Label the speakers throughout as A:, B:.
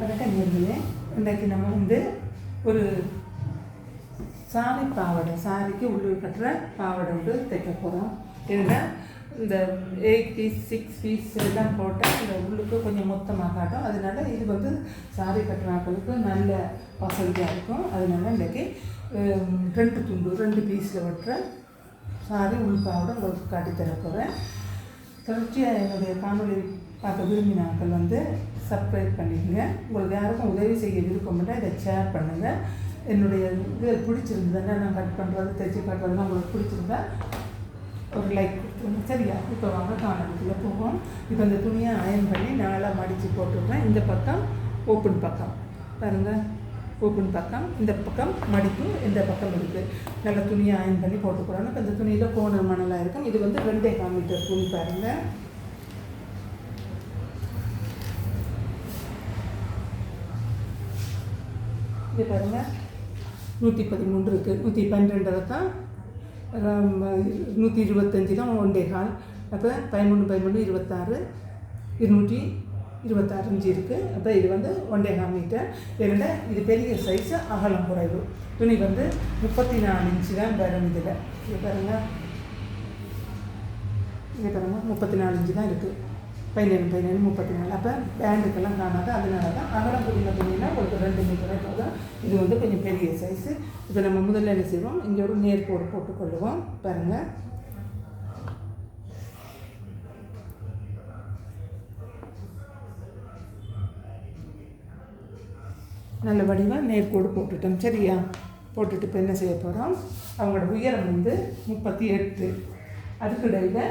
A: வணக்கம் நேர்களே இன்றைக்கு நம்ம வந்து ஒரு சாரி பாவாடை சாரிக்கு உள்ளூர் கட்டுற பாவாடை வந்து தைக்க போகிறோம் ஏன்னா இந்த எயிட் பீஸ் சிக்ஸ் பீஸ் எல்லாம் போட்டால் இந்த உள்ளுக்கு கொஞ்சம் மொத்தமாக காட்டும் அதனால இது வந்து சாரி கட்டுறாக்களுக்கு நல்ல வசதியாக இருக்கும். அதனால இன்றைக்கி ரெண்டு துண்டு ரெண்டு பீஸில் வெட்டுற சாரி உள் பாவாடை உங்களுக்கு காட்டி தர போகிறேன் தொடர்ச்சியாக என்னுடைய காணொலி பார்க்க விரும்பினாக்கள் வந்து சப்ஸ்கிரைப் பண்ணிக்கங்க. உங்களுக்கு யாருக்கும் உதவி செய்ய விருப்பம்னா இதை ஷேர் பண்ணுங்கள் என்னுடைய இது பிடிச்சிருந்ததுன்னா நான் கட் பண்ணுறது தைச்சி காட்டுறதுலாம் உங்களுக்கு பிடிச்சிருந்தா ஒரு லைக் கொடுத்துருங்க. சரியா? இப்போ வாங்க காணொலிக்குள்ளே போவோம். இப்போ இந்த துணியை அயன் பண்ணி நாளாக மடித்து போட்டுடுறேன். இந்த பக்கம் ஓப்பன் பக்கம். பாருங்கள் ஓப்பன் பக்கம் இந்த பக்கம் மடிப்பு இந்த பக்கம் இருக்குது நல்ல துணியை அயன் பண்ணி போட்டுக்கிறோம் இப்போ இந்த துணியில் கோணல் மணலாக இருக்கும். இது வந்து ரெண்டே கால் மீட்டர் துணி பாருங்கள் இது பாருங்கள் நூற்றி பதிமூன்று இருக்குது நூற்றி பன்னிரெண்டரை தான் நூற்றி இருபத்தஞ்சி தான் ஒன்றே கால். அப்போ பதிமூணு பதிமூணு இருபத்தாறு இருநூற்றி இருபத்தாறு இருக்குது அப்போ இது வந்து ஒன்றே கால் மீட்டர். என்னென்ன இது பெரிய சைஸு அகலம் குறைவு. துணி வந்து முப்பத்தி நாலு இன்ச்சு தான் வரும் இதில். இது பாருங்கள் இது பாருங்கள் முப்பத்தி நாலு இன்ச்சு தான் இருக்குது பதினேழு பதினேழு முப்பத்தி நாலு. அப்போ பேண்டுக்கெல்லாம் காணாது அதனால தான் அகலம் புதின துணினா ஒரு ரெண்டு மீட்டர் போதும். இது வந்து கொஞ்சம் பெரிய சைஸு இப்போ நம்ம முதல்ல என்ன செய்வோம்? இங்கே ஒரு நேர்கோடு போட்டுக்கொள்ளுவோம். பாருங்கள் நல்ல வடிவாக நேர்கோடு போட்டுட்டோம். சரியா? போட்டுட்டு இப்போ என்ன செய்ய போகிறோம் அவங்களோட உயரம் வந்து முப்பத்தி எட்டு. அதுக்கிடையில்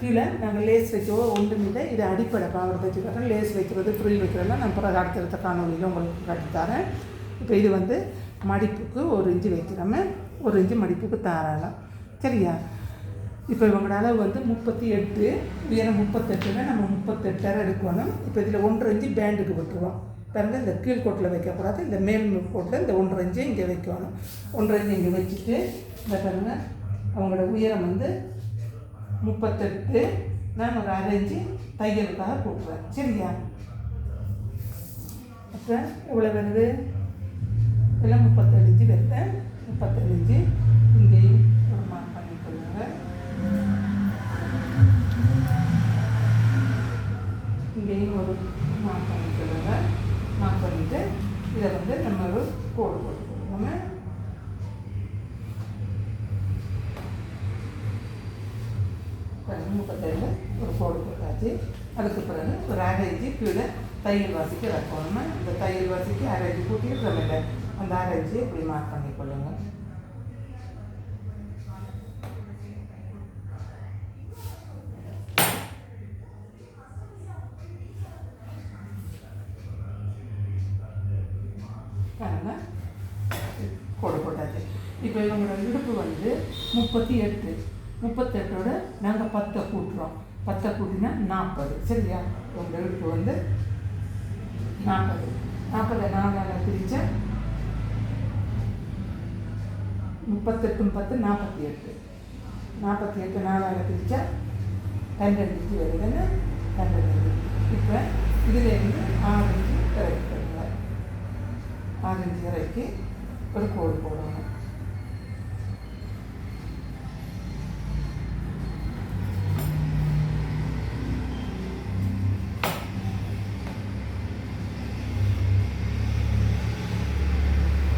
A: கீழே நாங்கள் லேஸ் வைக்கவோ ஒன்றும் இல்லை. இது அடிப்படை பாவடை தைச்சு காட்டுறோம் லேஸ் வைக்கிறது ஃப்ரில் வைக்கிறதெல்லாம் நான் பிறகு அடுத்தடுத்த காணொலியில் உங்களுக்கு கட்டித்தரேன் இப்போ இது வந்து மடிப்புக்கு ஒரு இஞ்சி வைக்கிறோமே ஒரு இஞ்சி மடிப்புக்கு தாராளம். சரியா? இப்போ இவங்களோட அளவு வந்து முப்பத்தி எட்டு உயரம் முப்பத்தெட்டுனா நம்ம முப்பத்தெட்டரை எடுக்கணும். இப்போ இதில் ஒன்றரை இன்ச்சு பேண்டுக்கு விட்டுருவோம். பாருங்க இந்த கீழ்கோட்டில் வைக்கக்கூடாது இந்த மேல் கோட்டில் இந்த ஒன்றரை இன்ச்சு இங்கே வைக்கணும். ஒன்றரை இன்ச்சு இங்கே வச்சுட்டு இந்த பாருங்கள் அவங்களோட உயரம் வந்து முப்பத்தெட்டு. நான் ஒரு அரைஞ்சி தையலுக்காக கூட்டுறேன் சரியா? அப்புறம் எவ்வளோ வருது? இதெல்லாம் முப்பத்தேழு இன்ச்சு வைத்தேன் முப்பத்தேழு இங்கேயும் ஒரு மார்க் பண்ணிக்கொள்ளுங்க இங்கேயும் ஒரு மார்க் பண்ணிக்கொள்ளுங்க மார்க் பண்ணிவிட்டு இதை வந்து நம்ம ஒரு கோடு முப்பத்தேழு ஒரு கோடு போட்டாச்சு. அதுக்கு பிறகு ஒரு அரை இஞ்சி கீழே தையல் வாசிக்கு வைக்கணுமா இந்த தையல் வாசிக்கு அரை இஞ்சி கூட்டிட்டு இல்லை அந்த அரை இஞ்சி இப்படி மார்க் பண்ணிக்கொள்ளுங்க பாருங்க. கோடு போட்டாச்சு. இப்போ இவங்களோட இடுப்பு வந்து முப்பத்தி எட்டு. முப்பத்தெட்டோட நாங்கள் பத்தை கூட்டுறோம். பத்தை கூட்டினா நாற்பது சரியா? உங்கள் இடுப்பு வந்து நாற்பது நாற்பதை நாலால் பிரித்தா முப்பத்தெட்டும் பத்து நாற்பத்தி எட்டு நாற்பத்தி எட்டு நாலால் பிரித்தா பன்னெண்டு வருதுன்னு பன்னெண்டு இப்போ இதுலேருந்து ஆரஞ்சு இறக்கி ஆரஞ்சு இறக்கி ஒரு கோடு போடணும்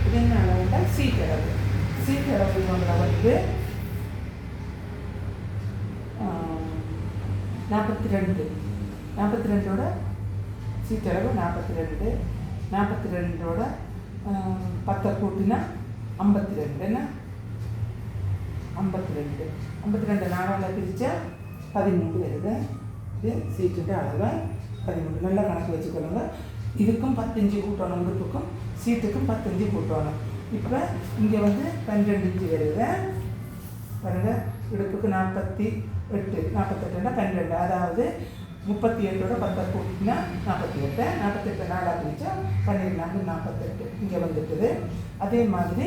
A: இது என்ன அளவுண்டா சீட் அளவு சீட் அளவு இவங்களை வந்து நாற்பத்தி ரெண்டு நாற்பத்தி ரெண்டோட சீட்டளவு நாற்பத்தி ரெண்டு நாற்பத்தி ரெண்டோட பத்தை கூட்டினா ஐம்பத்தி ரெண்டுன்னா ஐம்பத்தி ரெண்டு ஐம்பத்தி ரெண்டு நாளால் பிரித்தா பதிமூணு வருது. இது சீட்டுன்ற அளவு பதிமூணு நல்லா கணக்கு வச்சுக்கொள்ளுங்க. இதுக்கும் பத்தஞ்சு கூட்டணும் உடுப்புக்கும் சீட்டுக்கும் பத்தஞ்சு கூட்டணும். இப்போ இங்கே வந்து பன்னிரெண்டு இஞ்சு வருது. பாருங்கள் இடுப்புக்கு நாற்பத்தி எட்டு. நாற்பத்தெட்டுன்னா பன்னிரெண்டு. அதாவது முப்பத்தி எட்டோட பத்தை கூட்டினா நாற்பத்தி எட்டு நாற்பத்தெட்டு நாளாக பிரித்தா பன்னிரெண்டு நாற்பத்தெட்டு இங்கே வந்துட்டுது. அதே மாதிரி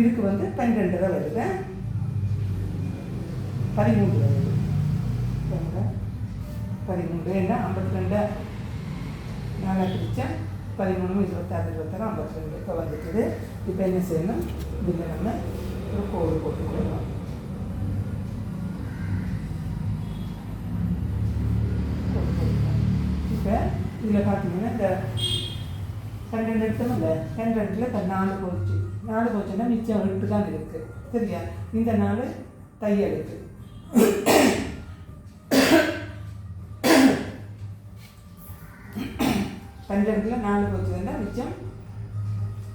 A: இதுக்கு வந்து பன்னிரெண்டரை வருது. பதிமூன்று வருது. பதிமூணு பதிமூன்று ஏன்னா ஐம்பத்தி ரெண்டு. நாளாக பிரித்தா பதிமூணு இருபத்தாறு இருபத்தாறு ஐம்பத்தி ரெண்டு. இப்போ வந்துட்டுது. இப்போ என்ன செய்யணும்? இதில் நம்ம ஒரு கோடு போட்டுக்கொள்ளலாம் இதில் பார்த்தீங்கன்னா இந்த பன்னெண்டு எடுத்தோம்ல பன்னெண்டில் இப்போ நாலு போச்சு. நாலு போச்சுன்னா மிச்சம் ரெண்டு தான் இருக்குது சரியா? இந்த நாலு தையலுக்கு பன்னெண்டுல நாலு போச்சுன்னா மிச்சம்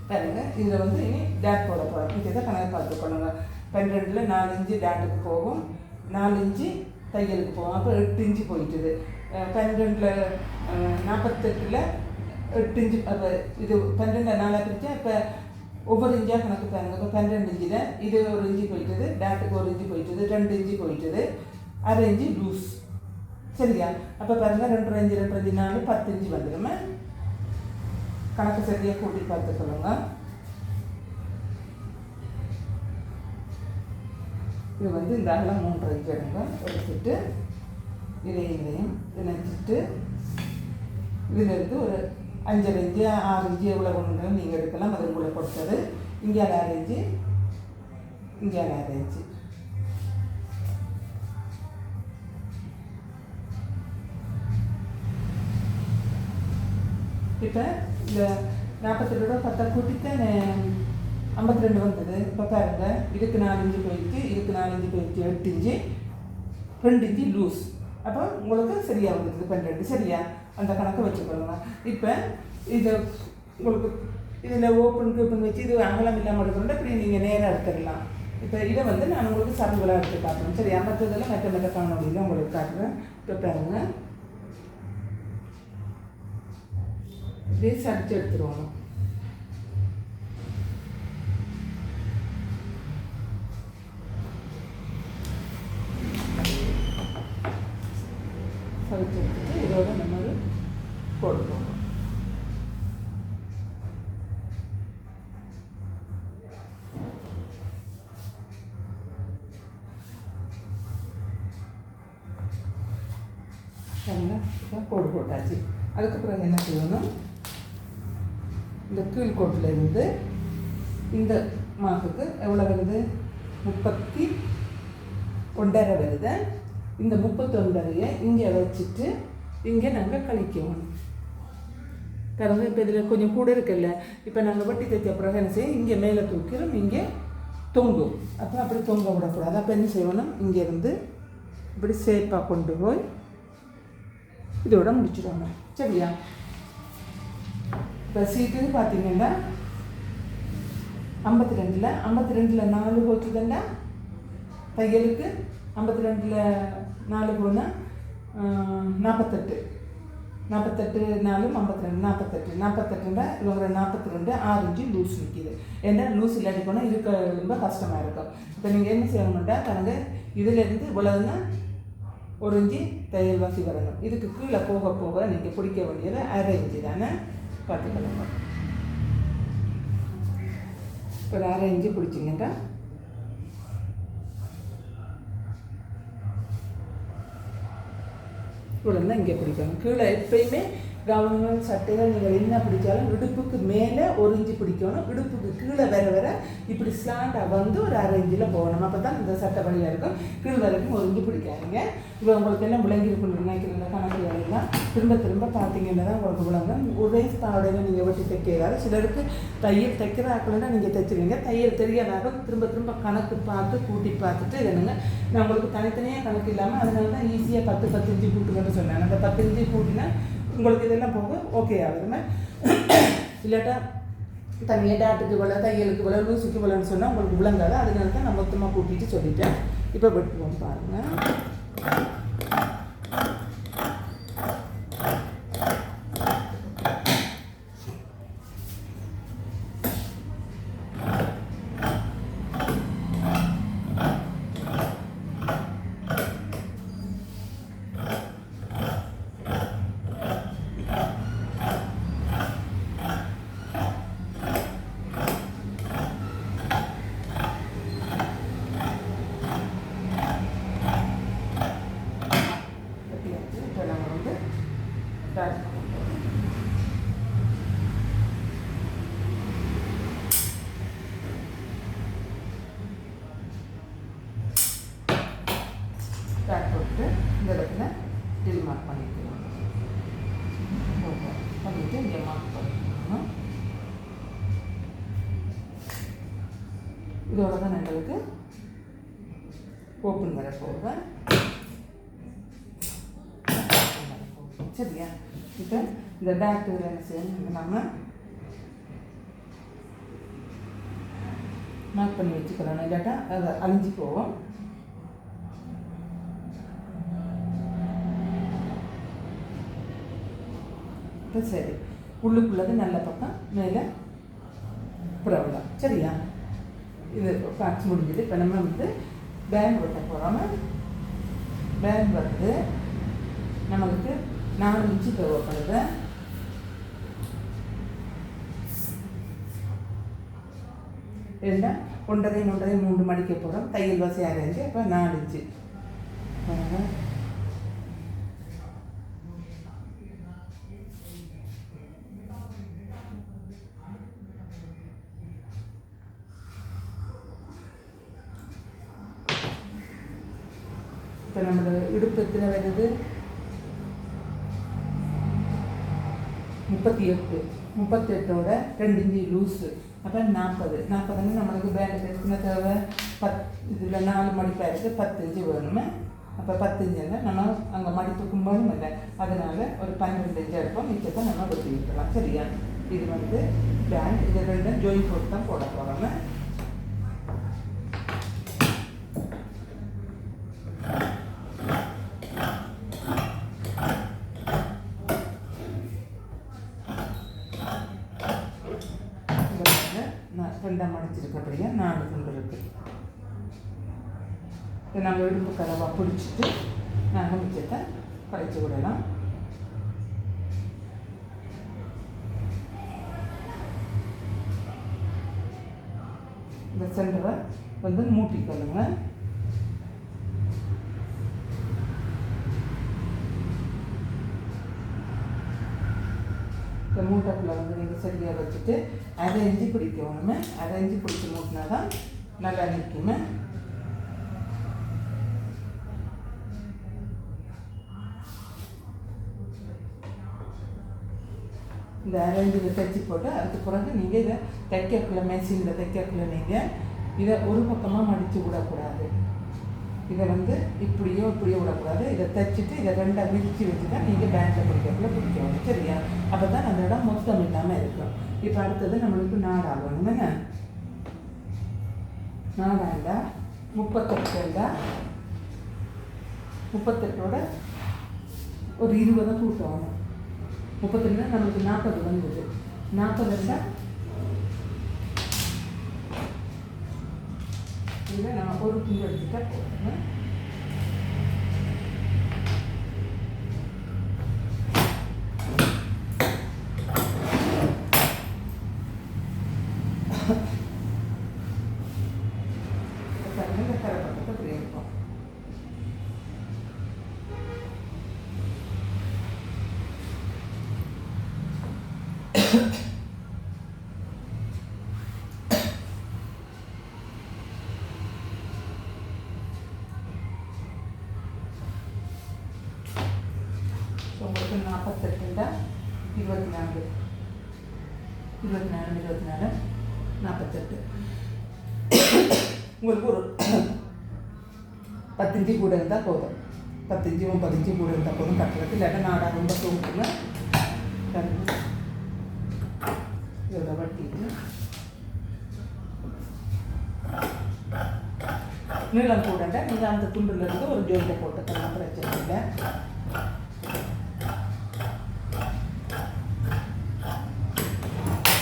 A: பாருங்க. இதில் வந்து இனி டேட் போட போகிறோம் இதை கணக்கு பார்த்துக்கொள்ளுங்க பன்னெண்டில் நாலு இன்ச்சு டேட்டுக்கு போகும். நாலு இன்ச்சு தையலுக்கு போவோம். அப்போ எட்டு இன்ச்சு போயிட்டுது. பன்னெண்டில் நாற்பத்தெட்டில் எட்டு இன்ச்சு அப்போ இது பன்னெண்டு நாளாக பிரித்தா இப்போ ஒவ்வொரு இஞ்சாக கணக்கு பாருங்க. இப்போ பன்னெண்டு இன்ச்சு தான். இது ஒரு இஞ்சி போயிட்டது. டேட்டுக்கு ஒரு இஞ்சி போயிட்டுது. ரெண்டு இஞ்சி போயிட்டது. அரை இஞ்சி லூஸ். சரியா? அப்போ பாருங்கள் ரெண்டு அஞ்சு ரெண்டு அஞ்சு நாலு பத்து இன்ச்சு வந்துடுமே கணக்கு சரியாக கூட்டி பார்த்துக்கொள்ளுங்க இது வந்து இந்த அகலம் மூன்று இன்ச்சு எடுங்க எடுத்துட்டு இதையும் இதையும் இணைச்சிட்டு இதிலிருந்து ஒரு அஞ்சரை இன்ச்சு ஆறு இன்ச்சு எவ்வளோ கொண்டு நீங்கள் எடுக்கலாம். அது உங்களை கொடுத்தது இங்கே ஆறு இன்ச்சு இங்கே ஆறு இன்ச்சு இப்போ இந்த நாற்பத்தெட்டோட கூட்டி தான் ஐம்பத்தி ரெண்டு வந்தது இப்போ பாருங்க இதுக்கு நாலு இஞ்சி போயிடுச்சு இதுக்கு நாலு இஞ்சி போயிடுச்சு எட்டு இஞ்சி ரெண்டு இஞ்சி லூஸ் அப்போ உங்களுக்கு சரியாக வந்துடுது பன்னெண்டு சரியா? அந்த கணக்கை வச்சுக்கொள்ளுங்க இப்போ இதை உங்களுக்கு இதில் ஓப்பன் கூப்பன் வச்சு இது அகலம் இல்லாமல் எடுக்கணும் இப்படி நீங்கள் நேராக எடுத்துடலாம் இப்போ இதை வந்து நான் உங்களுக்கு சரங்குலாக எடுத்து காட்டுறேன். சரி மற்றதெல்லாம் மெத்த மெட்ட காணொலியில் உங்களுக்கு காட்டுறேன். இப்போ பாருங்கள் இப்படியே சரிச்சு எடுத்துருவாங்க சரிச்சு இதோட நம்ம ஒரு போடுவோம் கோடு போட்டாச்சு அதுக்கப்புறம் என்ன செய்யணும்? இந்த கீழ்கோட்டில் இருந்து இந்த மார்க்குக்கு எவ்வளோ வருது? முப்பத்தி ஒன்றரை வருது. இந்த முப்பத்தொன்பதையை இங்கே வச்சுட்டு இங்கே நாங்கள் கழிக்கணும். பாருங்க இப்போ இதில் கொஞ்சம் கூட இருக்குல்ல இப்போ நாங்கள் வட்டி தைச்ச பிறகு என்ன செய்யும் இங்கே மேலே தூக்கிறோம் இங்கே தொங்கும். அப்போ அப்படி தொங்க விடக்கூடாது. அப்போ என்ன செய்யணும்? இங்கேருந்து இப்படி சேஃபாக கொண்டு போய் இதோட முடிச்சிடுவாங்க. சரியா? இப்போ சீட்டுன்னு பார்த்தீங்கன்னா ஐம்பத்தி ரெண்டில் ஐம்பத்தி ரெண்டில் நாலு போச்சுதுன்னா தையலுக்கு ஐம்பத்தி ரெண்டில் நாலு போனால் நாற்பத்தெட்டு நாற்பத்தெட்டு நாலும் ஐம்பத்தி ரெண்டு நாற்பத்தெட்டு நாற்பத்தெட்டுண்டா இவங்க நாற்பத்தி ரெண்டு ஆறு இன்ச்சு லூஸ் நிற்கிது ஏன்னா லூஸ் இல்லாட்டி போனால் இருக்க ரொம்ப கஷ்டமாக இருக்கும். இப்போ நீங்கள் என்ன செய்யணும்டா பாருங்க இதுலேருந்து இவ்வளவுன்னா ஒரு இஞ்சி தையல் வாசி வரணும். இதுக்கு கீழே போக போக நீங்கள் பிடிக்க வேண்டியது அரை இஞ்சி தானே பார்த்துக்கணும். ஒரு அரை இஞ்சி பிடிச்சிங்கட்டா இவ்வளோ தான் இங்கே பிடிக்கணும் கீழே எப்பயுமே கவர்மெண்ட் சட்டைகள் நீங்கள் என்ன பிடிச்சாலும் இடுப்புக்கு மேலே ஒரு இஞ்சி பிடிக்கணும். இடுப்புக்கு கீழே வர வர இப்படி ஸ்லாண்டாக வந்து ஒரு அரை இஞ்சியில் போகணும். அப்போ தான் இந்த சட்டை வழியாக இருக்கும். கீழ் வரைக்கும் ஒரு இஞ்சி பிடிக்காதீங்க. இப்போ உங்களுக்கு எல்லாம் விளங்கி நினைக்கிறீங்க கணக்கு வேலையெல்லாம் திரும்ப திரும்ப பார்த்தீங்கன்னா தான் உங்களுக்கு விளங்கும். ஒரே பாவடையில் நீங்கள் வெட்டி தைக்கிறாரு. சிலருக்கு தையல் தைக்கிற ஆக்கலன்னா நீங்கள் தைச்சிருவீங்க. தையல் தெரியாதாக திரும்ப திரும்ப கணக்கு பார்த்து கூட்டி பார்த்துட்டு இது என்னங்க? நான் உங்களுக்கு தனித்தனியாக கணக்கு இல்லாமல் அதனால தான் ஈஸியாக பத்து பத்து இஞ்சி கூட்டுங்கன்னு சொன்னேன். அந்த பத்து இஞ்சி கூட்டினா உங்களுக்கு இதெல்லாம் போக ஓகே ஆகுதுமே இல்லாட்டா தனியாக டாட்டுக்கு வில தையலுக்கு வில லூசுக்கு விலன்னு சொன்னால் உங்களுக்கு விளங்காது. அதனால தான் நான் மொத்தமாக கூட்டிகிட்டு சொல்லிட்டேன். இப்போ விட்டுருவோம் பாருங்கள் Thank you. ஸ்டார்ட் போட்டு இந்த இடத்துல டில் மார்க் பண்ணிக்கலாம் பண்ணிவிட்டு இங்கே பண்ணிக்கணும். இதோட தான் எங்களுக்கு ஓப்பன் வர போவேன் சரியா? இப்போ இந்த டாக்டர் என்ன செய்யணும் நம்ம மார்க் பண்ணி வச்சுக்கிறோம். இல்லாட்டா அதை அழிஞ்சு போவோம் இப்போ சரி. உள்ளுக்குள்ளது நல்ல பக்கம் மேலே புறவிடும் சரியா? இது ஃபேக்ஸ் முடிஞ்சது. இப்போ நம்ம வந்து பேங்க் வெட்ட போகிறோம் பேங்க் வந்து நம்மளுக்கு நாலு இன்ச்சு தேவைப்படுது ரெண்டா? ஒன்றரை ஒன்றரை மூன்று மணிக்கு போகிறோம் தையல் வசதி அரைஞ்சு அப்போ நாலு இன்ச்சு. இப்போ நம்மளோட இடுப்பு எத்தனை வருது? முப்பத்தி எட்டு முப்பத்தெட்டோட ரெண்டு இஞ்சி லூஸு அப்போ நாற்பது நாற்பதுன்னு நம்மளுக்கு பேண்ட் எத்தனை தேவை? பத் இதில் நாலு மடிப்பாக இருக்குது பத்து இஞ்சி வேணுமே. அப்போ பத்து இஞ்சுன்னா நம்ம அங்கே மடிப்புக்கும் போதும் இல்லை. அதனால் ஒரு பன்னெண்டு இன்ச்சு எடுப்போம் மிச்சத்தை நம்ம வெட்டி விட்டுலாம் சரியா? இது வந்து பேண்ட் இது ரெண்டும் ஜோயின் போட்டு தான் போட போகிறோம் இங்க வந்து நான் ரெண்டாக மடிச்சிருக்கபடியே நாலு துண்டு இருக்குது இதை நாங்கள் இடுப்பு கதவாக பிடிச்சிட்டு நாங்கள் மிச்சத்தை கழிச்சு விடலாம். இந்த சென்டரை வந்து மூட்டிக்கொள்ளுங்க இந்த மூட்டைக்குள்ளே வந்து நீங்கள் சரியாக வச்சுட்டு அதை இஞ்சி பிடிக்கணுமே அதை இஞ்சி பிடிச்சி மூட்டினா தான் நல்லா நிற்குமே. இந்த அரேஞ்சில் தைச்சி போட்டு அதுக்கு பிறகு நீங்கள் இதை தைக்கக்குள்ள மெஷினில் தைக்கக்குள்ள நீங்கள் இதை ஒரு பக்கமாக மடித்து விடக்கூடாது. இதை வந்து இப்படியோ இப்படியோ விடக்கூடாது. இதை தைச்சிட்டு இதை ரெண்டாக விரித்து வச்சு தான் நீங்கள் பேங்கில் பிடிக்கக்குள்ள பிடிக்கணும் சரியா? அப்போ தான் அந்த இடம் மொத்தம் இல்லாமல் இருக்கும். இப்போ அடுத்தது நம்மளுக்கு நாடாகணும் என்ன? நாடாண்டா முப்பத்தெட்டுண்டா முப்பத்தெட்டோட ஒரு இருபதை கூட்டணும் முப்பத்தி ரெண்டு நம்மளுக்கு நாற்பது வந்தது. நாற்பது இருந்தால் இல்லை நம்ம ஒரு துண்டு எடுத்துட்டா போதும் பாருங்க இந்த கரை பக்கத்தை இப்படி இருக்கும் ஸோ உங்களுக்கு நாற்பத்தெட்டுண்டா இருபத்தி நாலு இருபத்தி நாலு இருபத்தி நாலு நாற்பத்தெட்டு. உங்களுக்கு ஒரு பத்தஞ்சு கூட இருந்தால் போதும். பத்தஞ்சு பதினஞ்சு கூட இருந்தால் போதும் கட்டுறது இல்லாட்டா நாடா ரொம்ப தூங்குங்க இதோட வட்டிட்டு நீளம் போடுங்க நீங்கள் அந்த துண்டுல இருந்து ஒரு ஜோலியை போட்டுக்கலாம் பிரச்சனை இல்லை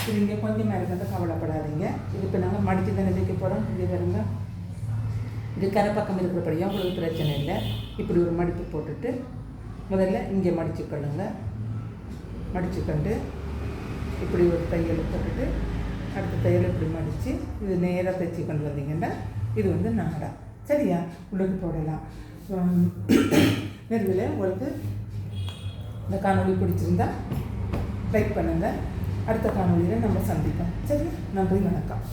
A: இது இங்கே கொஞ்சம் நேரம் வந்து கவலைப்படாதீங்க. இது இப்போ நாங்கள் மடித்து தானே வைக்க போகிறோம் இது வருங்க இது கரை இருக்கிறபடியும் உங்களுக்கு பிரச்சனை இல்லை. இப்படி ஒரு மடிப்பு போட்டுட்டு முதல்ல இங்கே மடிச்சுக்கொள்ளுங்க மடிச்சுக்கொண்டு இப்படி ஒரு தையல் போட்டுட்டு அடுத்த தையல் இப்படி மடித்து இது நேராக தைச்சி கொண்டு வந்தீங்கன்னா இது வந்து நாடா. சரியா? உள்ளுக்கு போடலாம். நெருவில் உங்களுக்கு இந்த காணொலி பிடிச்சிருந்தா லைக் பண்ணுங்கள் அடுத்த காணொலியில் நம்ம சந்திப்போம். சரி நன்றி வணக்கம்.